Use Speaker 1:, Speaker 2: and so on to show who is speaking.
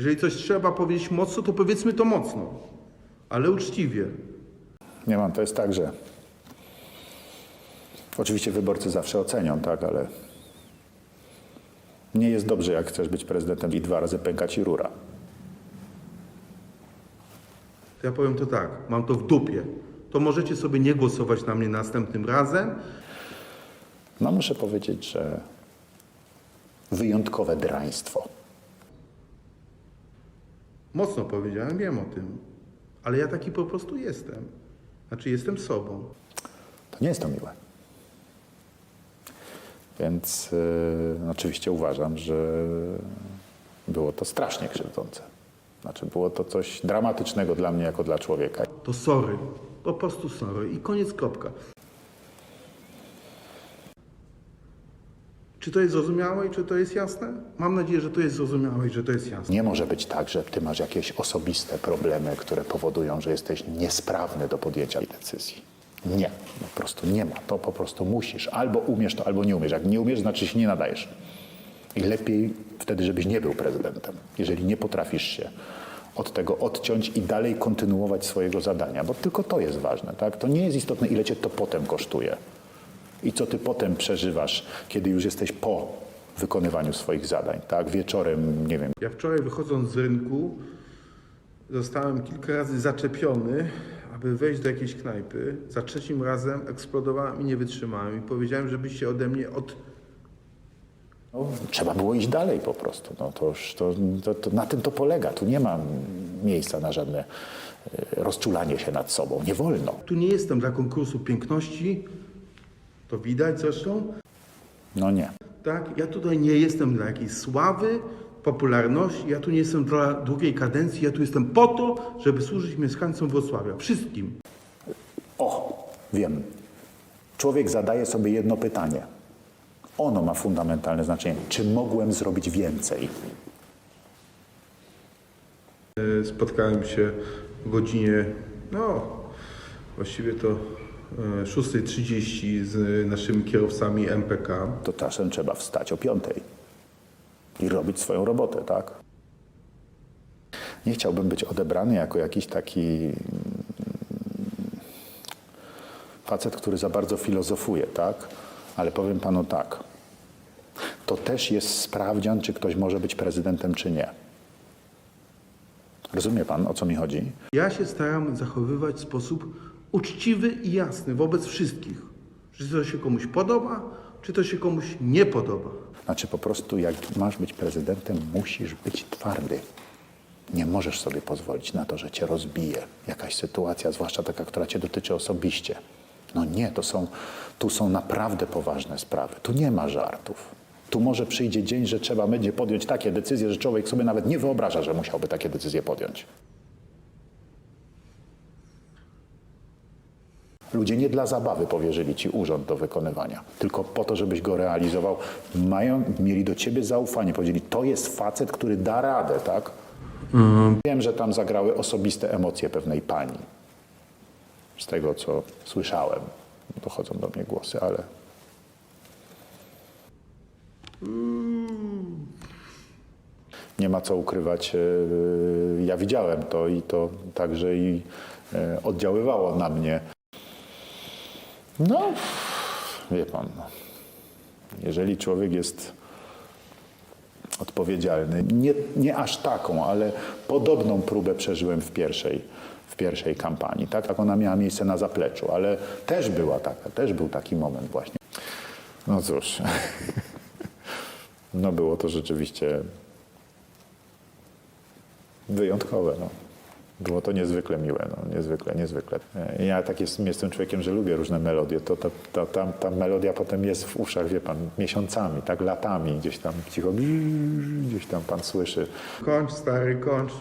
Speaker 1: Jeżeli coś trzeba powiedzieć mocno, to powiedzmy to mocno, ale uczciwie.
Speaker 2: Nie mam, to jest tak, że oczywiście wyborcy zawsze ocenią, tak, ale nie jest dobrze, jak chcesz być prezydentem i dwa razy pęka ci rura.
Speaker 1: To ja powiem to tak, mam to w dupie. To możecie sobie nie głosować na mnie następnym razem.
Speaker 2: No muszę powiedzieć, że wyjątkowe draństwo.
Speaker 1: Mocno powiedziałem, wiem o tym. Ale ja taki po prostu jestem. Znaczy jestem sobą.
Speaker 2: To nie jest to miłe. Więc yy, oczywiście uważam, że było to strasznie krzywdzące. Znaczy było to coś dramatycznego dla mnie jako dla człowieka.
Speaker 1: To sorry. Po prostu sorry. I koniec kropka. Czy to jest zrozumiałe i czy to jest jasne? Mam nadzieję, że to jest zrozumiałe i że to jest jasne.
Speaker 2: Nie może być tak, że ty masz jakieś osobiste problemy, które powodują, że jesteś niesprawny do podjęcia decyzji. Nie, po prostu nie ma. To po prostu musisz. Albo umiesz to, albo nie umiesz. Jak nie umiesz, znaczy się nie nadajesz. I lepiej wtedy, żebyś nie był prezydentem, jeżeli nie potrafisz się od tego odciąć i dalej kontynuować swojego zadania, bo tylko to jest ważne. Tak? To nie jest istotne, ile cię to potem kosztuje i co ty potem przeżywasz, kiedy już jesteś po wykonywaniu swoich zadań. Tak? Wieczorem, nie wiem,
Speaker 1: Ja wczoraj wychodząc z rynku zostałem kilka razy zaczepiony, aby wejść do jakiejś knajpy. Za trzecim razem eksplodowałem i nie wytrzymałem i powiedziałem, żebyście ode mnie od...
Speaker 2: No, trzeba było iść dalej po prostu. No, to, już- to, to, to na tym to polega. Tu nie ma miejsca na żadne e, rozczulanie się nad sobą. Nie wolno.
Speaker 1: Tu nie jestem dla konkursu piękności, to widać zresztą.
Speaker 2: No nie.
Speaker 1: Tak, ja tutaj nie jestem dla jakiejś sławy, popularności, ja tu nie jestem dla drugiej kadencji, ja tu jestem po to, żeby służyć mieszkańcom Wrocławia. Wszystkim.
Speaker 2: O, wiem. Człowiek zadaje sobie jedno pytanie. Ono ma fundamentalne znaczenie. Czy mogłem zrobić więcej?
Speaker 1: E, Spotkałem się o godzinie, no właściwie to 6.30 z naszymi kierowcami MPK.
Speaker 2: To czasem trzeba wstać o piątej i robić swoją robotę, tak? Nie chciałbym być odebrany jako jakiś taki mm, facet, który za bardzo filozofuje, tak? Ale powiem panu tak. To też jest sprawdzian, czy ktoś może być prezydentem, czy nie. Rozumie pan, o co mi chodzi?
Speaker 1: Ja się staram zachowywać w sposób uczciwy i jasny wobec wszystkich. Czy to się komuś podoba, czy to się komuś nie podoba.
Speaker 2: Znaczy po prostu jak masz być prezydentem, musisz być twardy. Nie możesz sobie pozwolić na to, że cię rozbije jakaś sytuacja, zwłaszcza taka, która cię dotyczy osobiście. No nie, to są, tu są naprawdę poważne sprawy. Tu nie ma żartów. Tu może przyjdzie dzień, że trzeba będzie podjąć takie decyzje, że człowiek sobie nawet nie wyobraża, że musiałby takie decyzje podjąć. Ludzie nie dla zabawy powierzyli ci urząd do wykonywania, tylko po to, żebyś go realizował. Mają, mieli do ciebie zaufanie, powiedzieli, to jest facet, który da radę, tak? Wiem, że tam zagrały osobiste emocje pewnej pani. Z tego, co słyszałem, dochodzą do mnie głosy, ale nie ma co ukrywać. e, Ja widziałem to i to także i e, oddziaływało na mnie. No, wie pan, no. jeżeli człowiek jest odpowiedzialny, nie, nie aż taką, ale podobną próbę przeżyłem w pierwszej, w pierwszej kampanii. Tak? tak ona miała miejsce na zapleczu, ale też była taka, też był taki moment właśnie. No cóż, no było to rzeczywiście wyjątkowe. No. Było to niezwykle miłe, no, niezwykle, niezwykle. E, Ja tak jest, jestem człowiekiem, że lubię różne melodie. To, to, to, ta, ta melodia potem jest w uszach, wie pan, miesiącami, tak latami, gdzieś tam cicho, gdzieś tam pan słyszy.
Speaker 1: Kończ, stary, kończ.